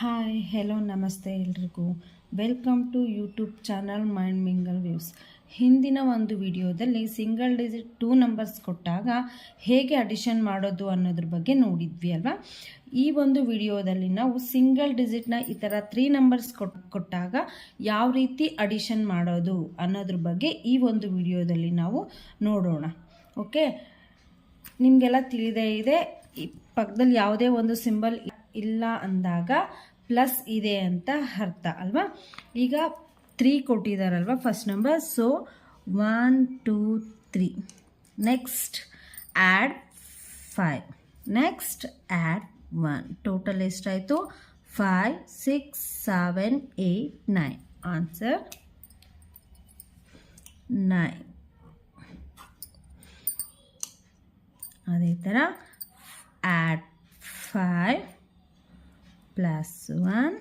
Hi, hello, ನಮಸ್ತೆ ಎಲ್ರಿಗೂ. Welcome to YouTube channel mind mingle views. ಹಿಂದಿನ ಒಂದು ವಿಡಿಯೋದಲ್ಲಿ ಸಿಂಗಲ್ ಡಿಜಿಟ್ ಟೂ ನಂಬರ್ಸ್ ಕೊಟ್ಟಾಗ ಹೇಗೆ ಅಡಿಷನ್ ಮಾಡೋದು ಅನ್ನೋದ್ರ ಬಗ್ಗೆ ನೋಡಿದ್ವಿ ಅಲ್ವಾ? ಈ ಒಂದು ವಿಡಿಯೋದಲ್ಲಿ ನಾವು ಸಿಂಗಲ್ ಡಿಜಿಟ್ನ ಈ ಥರ ತ್ರೀ ನಂಬರ್ಸ್ ಕೊಟ್, ಕೊಟ್ಟಾಗ ಯಾವ ರೀತಿ ಅಡಿಷನ್ ಮಾಡೋದು ಅನ್ನೋದ್ರ ಬಗ್ಗೆ ಈ ಒಂದು ವಿಡಿಯೋದಲ್ಲಿ ನಾವು ನೋಡೋಣ. ಓಕೆ? ನಿಮಗೆಲ್ಲ ತಿಳಿದೇ ಇದೆ. ಈ ಪಕ್ಕದಲ್ಲಿ ಯಾವುದೇ ಒಂದು ಸಿಂಬಲ್ ಇಲ್ಲ ಅಂದಾಗ ಪ್ಲಸ್ ಇದೆ ಅಂತ ಅರ್ಥ ಅಲ್ವಾ? ಈಗ three ಕೊಟ್ಟಿದ್ದಾರಲ್ವ first number so one two three next add five next add one total ಎಷ್ಟಾಯಿತು? Five six seven eight nine answer nine ಅದೇ ಥರ plus 1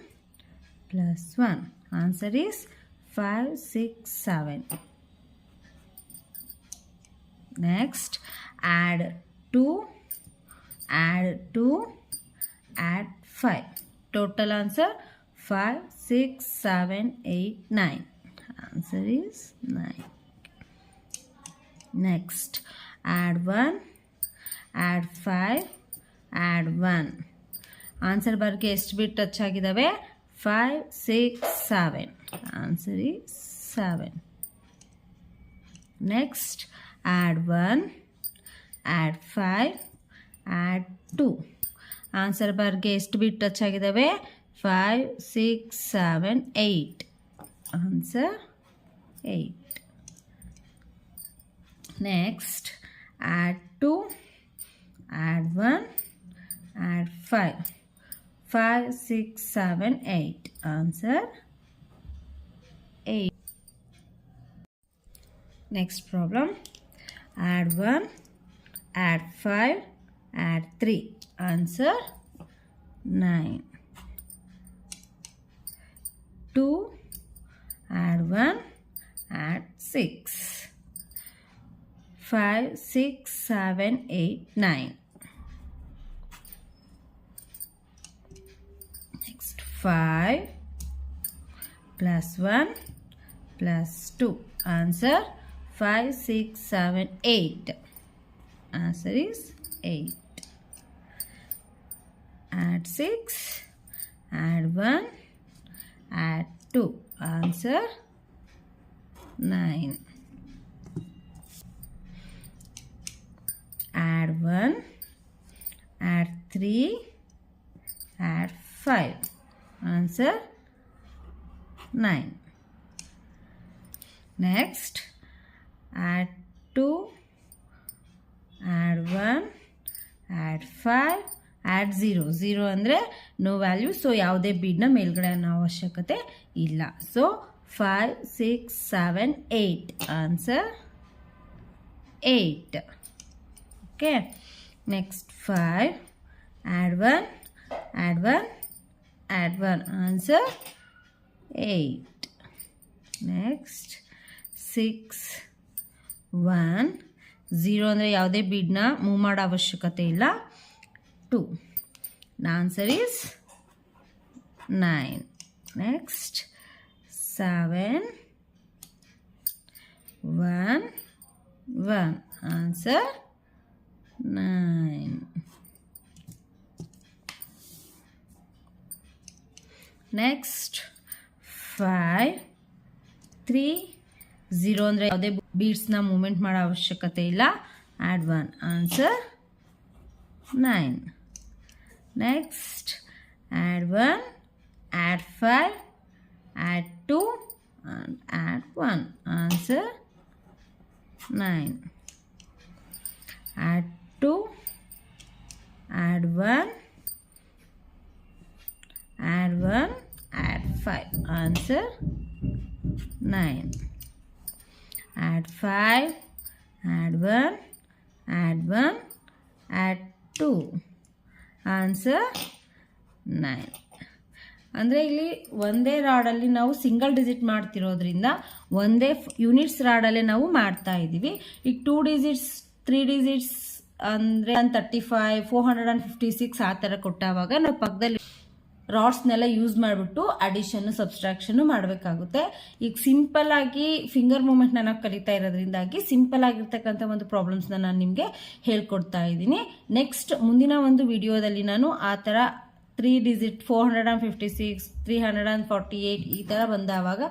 plus 1. Answer is 5, 6, 7. Next, add 2, add 2, add 5. Total answer 5, 6, 7, 8, 9. Answer is 9. Next, add 1, add 5, add 1. Answer बार के estimate touch आगे five six seven answer seven next add one add five add two answer बार के estimate touch आगे five six seven eight answer eight next add two add one add five 5, 6, 7, 8. Answer 8. Next problem. Add 1, add 5, add 3. Answer 9. 2, add 1, add 6. 5, 6, 7, 8, 9. 5 plus 1 plus 2 answer 5 6 7 8 answer is 8 add 6 add 1 add 2 answer 9 add 1 add 3 add 5 answer 9 next, add 2 add 1 add 5 add zero zero ಅಂದರೆ no value so ಯಾವುದೇ ಬೀಡ್ನ ಮೇಲ್ಗಡೆ ಅನ್ನೋ ಅವಶ್ಯಕತೆ ಇಲ್ಲ. So five six seven eight answer eight okay next five add one add one add one answer 8 next 6 1 0 ಅಂದರೆ ಯಾವುದೇ ಬಿಡ್ನ move ಮಾಡೋ ಅವಶ್ಯಕತೆ ಇಲ್ಲ. Two answer is nine next seven one one answer nine next five three zero ಅಂದರೆ ಯಾವುದೇ ಬೀಡ್ಸ್ನ moment ಮಾಡೋ ಅವಶ್ಯಕತೆ ಇಲ್ಲ add one answer nine next add one add five add two and add one answer nine add two add one answer 9 add 5 add 1 add 1 add 2 answer 9 ಅಂದರೆ ಇಲ್ಲಿ ಒಂದೇ ರಾಡಲ್ಲಿ ನಾವು single digit ಮಾಡ್ತಿರೋದ್ರಿಂದ ಒಂದೇ ಯೂನಿಟ್ಸ್ ರಾಡಲ್ಲೇ ನಾವು ಮಾಡ್ತಾ ಇದ್ದೀವಿ. ಈಗ ಟೂ ಡಿಜಿಟ್ಸ್ ತ್ರೀ ಡಿಜಿಟ್ಸ್ ಅಂದರೆ thirty five four hundred and fifty six ಆ ಥರ ಕೊಟ್ಟಾವಾಗ ನಾವು ಪಕ್ಕದಲ್ಲಿ ರಾಡ್ಸ್ನೆಲ್ಲ ಯೂಸ್ ಮಾಡಿಬಿಟ್ಟು ಅಡಿಷನ್ನು ಸಬ್ಸ್ಟ್ರಾಕ್ಷನ್ನು ಮಾಡಬೇಕಾಗುತ್ತೆ. ಈಗ ಸಿಂಪಲ್ ಆಗಿ ಫಿಂಗರ್ ಮೂಮೆಂಟ್ನ ನಾವು ಕಲಿತಾ ಇರೋದ್ರಿಂದಾಗಿ ಸಿಂಪಲ್ ಆಗಿರ್ತಕ್ಕಂಥ ಒಂದು ಪ್ರಾಬ್ಲಮ್ಸ್ನ ನಾನು ನಿಮಗೆ ಹೇಳ್ಕೊಡ್ತಾ ಇದ್ದೀನಿ. ನೆಕ್ಸ್ಟ್ ಮುಂದಿನ ಒಂದು ವಿಡಿಯೋದಲ್ಲಿ ನಾನು ಆ ಥರ three digit four hundred and fifty six three hundred and forty eight ಈ ಥರ ಬಂದಾವಾಗ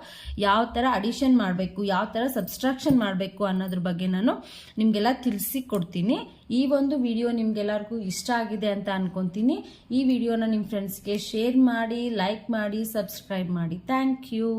ಯಾವ ಥರ ಅಡಿಷನ್ ಮಾಡಬೇಕು, ಯಾವ ಥರ ಸಬ್ಸ್ಟ್ರಾಕ್ಷನ್ ಮಾಡಬೇಕು ಅನ್ನೋದ್ರ ಬಗ್ಗೆ ನಾನು ನಿಮಗೆಲ್ಲ ತಿಳಿಸಿ ಕೊಡ್ತೀನಿ ಈ ಒಂದು ವಿಡಿಯೋ ನಿಮ್ಗೆಲ್ಲರಿಗೂ ಇಷ್ಟ ಆಗಿದೆ ಅಂತ ಅನ್ಕೊತೀನಿ. ಈ ವಿಡಿಯೋನ ನಿಮ್ಮ ಫ್ರೆಂಡ್ಸ್ಗೆ ಶೇರ್ ಮಾಡಿ ಲೈಕ್ ಮಾಡಿ ಸಬ್ಸ್ಕ್ರೈಬ್ ಮಾಡಿ. Thank you